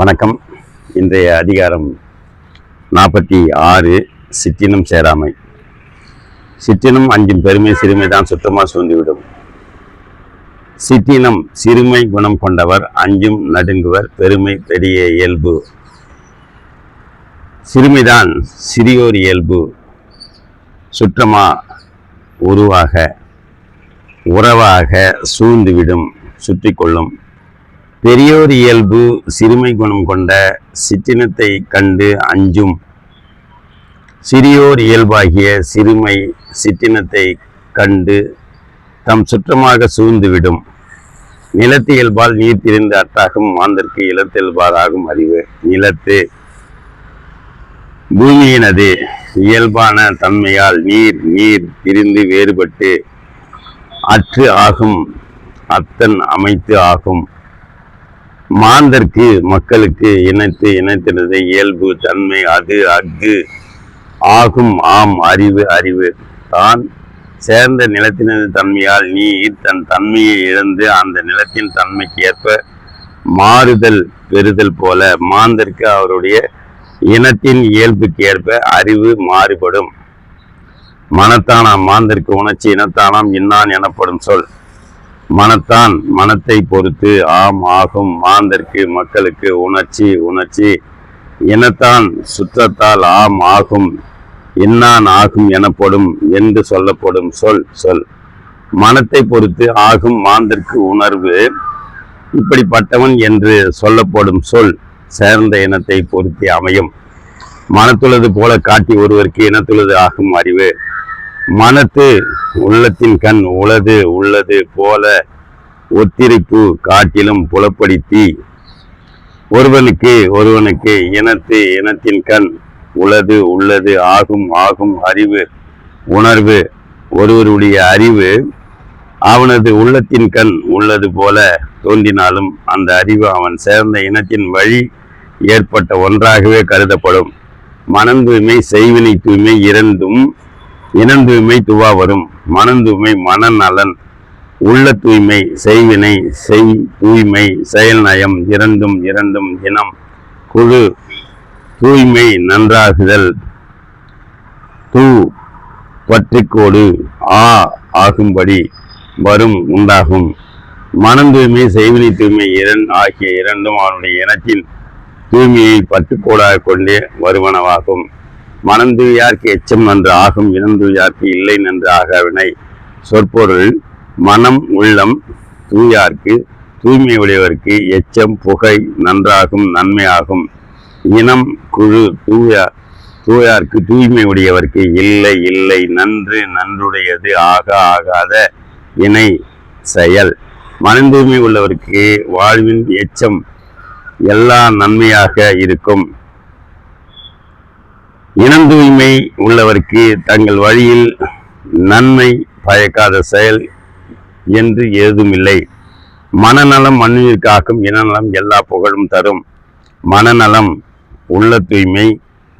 வணக்கம். இன்றைய அதிகாரம் நாற்பத்தி ஆறு சிற்றினம் சேராமை. சிற்றினம் அஞ்சும் பெருமை சிறுமை தான் சுத்தமாக சூழ்ந்துவிடும். சிற்றினம் சிறுமை குணம் கொண்டவர் அஞ்சும் நடுங்குவர் பெருமை பெரிய இயல்பு. சிறுமைதான் சிறியோர் இயல்பு. சுற்றமா உருவாக உறவாக சூழ்ந்துவிடும் சுற்றி கொள்ளும். பெரியோர் இயல்பு சிறுமை குணம் கொண்ட சிற்றினத்தை கண்டு அஞ்சும். சிறியோர் இயல்பாகிய சிறுமை சிற்றினத்தை கண்டு தம் சுற்றமாக சூழ்ந்துவிடும் நிலத்து இயல்பால் நீர் திரிந்து அட்டாகும் மாந்தற்கு இலத்தியல்பாலாகும் அறிவு. நிலத்து. பூமியினது இயல்பான தன்மையால் நீர் நீர் திரிந்து வேறுபட்டு அற்று ஆகும். அத்தன் அமைத்து ஆகும். மாந்தர்க்கு மக்களுக்கு இனத்து இனத்தினது இயல்பு தன்மை அது அஃது ஆகும் ஆம் அறிவு அறிவு. தான் சேர்ந்த நிலத்தினது தன்மையால் நீ தன் தன்மையை இழந்து அந்த நிலத்தின் தன்மைக்கு ஏற்ப மாறுதல் பெறுதல் போல மாந்தர்க்கு அவருடைய இனத்தின் இயல்புக்கு ஏற்ப அறிவு மாறுபடும். மனத்தானாம் மாந்தர்க்கு உணர்ச்சி இனத்தானாம் இன்னான் எனப்படும் சொல். மனத்தான் மனத்தை பொறுத்து ஆம் ஆகும் மாந்தற்கு மக்களுக்கு உணர்ச்சி உணர்ச்சி. இனத்தான் சுற்றத்தால் ஆம் ஆகும் இன்னான் ஆகும் எனப்படும் என்று சொல்லப்படும் சொல் சொல். மனத்தை பொறுத்து ஆகும் மாந்திற்கு உணர்வு இப்படிப்பட்டவன் என்று சொல்லப்படும் சொல் சேர்ந்த இனத்தை பொருத்தி அமையும். மனத்துள்ளது போல காட்டி ஒருவருக்கு இனத்துள்ளது ஆகும் அறிவு. மனத்து உள்ளத்தின் கண் உளது உள்ளது போல ஒத்திருப்பு காட்டிலும் புலப்படுத்தி ஒருவனுக்கு ஒருவனுக்கு இனத்து இனத்தின் கண் உளது உள்ளது ஆகும் ஆகும் அறிவு உணர்வு ஒருவருடைய அறிவு அவனது உள்ளத்தின் கண் உள்ளது போல தோன்றினாலும் அந்த அறிவு அவன் சேர்ந்த இனத்தின் வழி ஏற்பட்ட ஒன்றாகவே கருதப்படும். மனம் தூய்மை செய்வினை தூய்மை இரண்டும் இனம் தூய்மை துவா வரும் மனம் தூய்மை மனநலன் உள்ள தூய்மை செய்வினை செய் தூய்மை செயல் நயம் இரண்டும் இரண்டும் இனம். குழு தூய்மை நன்றாகுதல். தூ பற்றிக்கோடு ஆ ஆகும்படி வரும் உண்டாகும். மனம் தூய்மை செய்வினை தூய்மை இரண் ஆகிய இரண்டும் அவனுடைய இனத்தின் தூய்மையை பற்றுக்கோடாக கொண்டே வருவனவாகும். மனந்துயார்க்கு எச்சம் நன்று ஆகும் இனந்துயார்க்கு இல்லை நன்று ஆகவினை சொற்பொருள் மனம் உள்ளம் தூயார்க்கு தூய்மை உடையவர்க்கு எச்சம் புகை நன்றாகும் நன்மையாகும். இனம் குழு தூயா தூயார்க்கு தூய்மை உடையவர்க்கு இல்லை இல்லை நன்று நன்றுடையது ஆக ஆகாத இணை செயல். மனந்தூய்மை உள்ளவருக்கு வாழ்வின் எச்சம் எல்லா நன்மையாக இருக்கும். இனம் தூய்மை உள்ளவர்க்கு தங்கள் வழியில் நன்மை பயக்காத செயல் என்று ஏதுமில்லை. மனநலம் மண்ணுயிர்க்காக்கும் இனநலம் எல்லா புகழும் தரும். மனநலம் உள்ள தூய்மை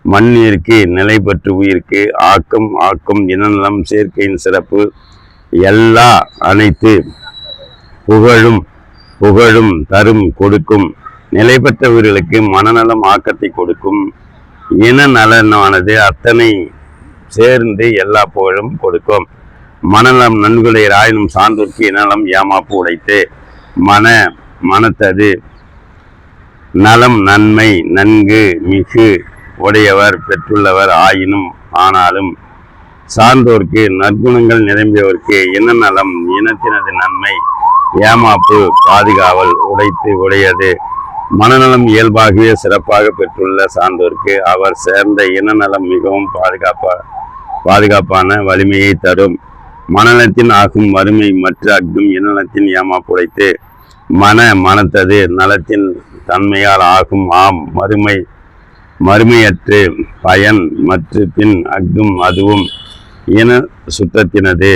மண்ணிற்கு நிலை பெற்று உயிருக்கு ஆக்கம் ஆக்கும் இனநலம் சேர்க்கையின் சிறப்பு. எல்லா அனைத்து புகழும் புகழும் தரும் கொடுக்கும். நிலை பெற்றவர்களுக்கு மனநலம் ஆக்கத்தை கொடுக்கும். இன நலனானது அத்தனை சேர்ந்து எல்லா புகழும் கொடுக்கும். மனநலம் நன்குடைய ஆயினும் சான்றோர்க்கு இனநலம் ஏமாப்பு உடைத்து மன மனத்தது. நலம் நன்மை நன்கு மிகு உடையவர் பெற்றுள்ளவர் ஆயினும் ஆனாலும் சார்ந்தோர்க்கு நற்குணங்கள் நிரம்பியவர்க்கு இன நலம் இனத்தினது நன்மை ஏமாப்பு பாதுகாவல் உடைத்து உடையது. மனநலம் இயல்பாகவே சிறப்பாக பெற்றுள்ள சார்ந்தோருக்கு அவர் சேர்ந்த இனநலம் மிகவும் பாதுகாப்பா பாதுகாப்பான வலிமையை தரும். மனநலத்தின் ஆகும் வறுமை மற்ற அக்கும் இனநலத்தின் ஏமாப்புடைத்து மன மனத்தது நலத்தின் தன்மையால் ஆகும் ஆம் மறுமை மறுமையற்று பயன் மற்ற பின் அக்கும் அதுவும் இன சுத்தத்தினது.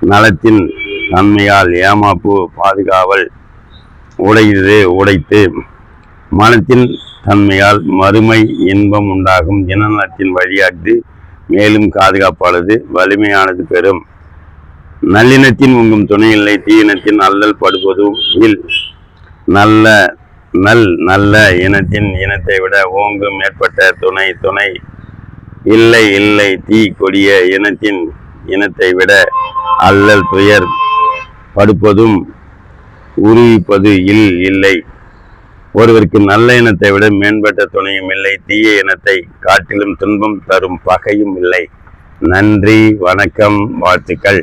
நலத்தின் தன்மையால் ஏமாப்பு பாதுகாவல் உடையது உடைத்து மனத்தின் தன்மையால் மறுமை இன்பம் உண்டாகும் இனநலத்தின் வழியாட்டு மேலும் பாதுகாப்பானது வலிமையானது பெறும். நல்லினத்தின் உங்கும் துணையில்லை தீயினத்தின் அல்லல் படுவதும் இல். நல்ல நல் நல்ல இனத்தின் இனத்தை விட ஓங்கும் மேற்பட்ட துணை துணை. இல்லை இல்லை தீ கொடிய இனத்தின் இனத்தை விட அல்லல் துயர் படுப்பதும் உருவிப்பது இல் இல்லை. ஒருவருக்கு நல்ல இனத்தை விட மேம்பட்ட துணையும் இல்லை தீய இனத்தை காட்டிலும் துன்பம் தரும் பகையும் இல்லை. நன்றி வணக்கம் வாழ்த்துக்கள்.